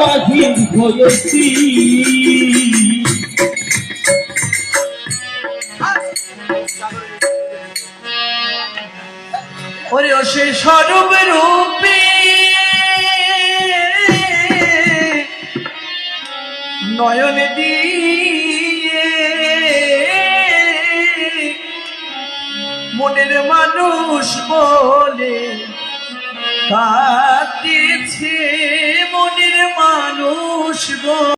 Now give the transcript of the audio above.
বাহির হয়েছি ওরে সে স্বরূপ রূপে নয়ন দিয়ে মনের মানুষ বলে কাঁদতেছে মনের মানুষ বলে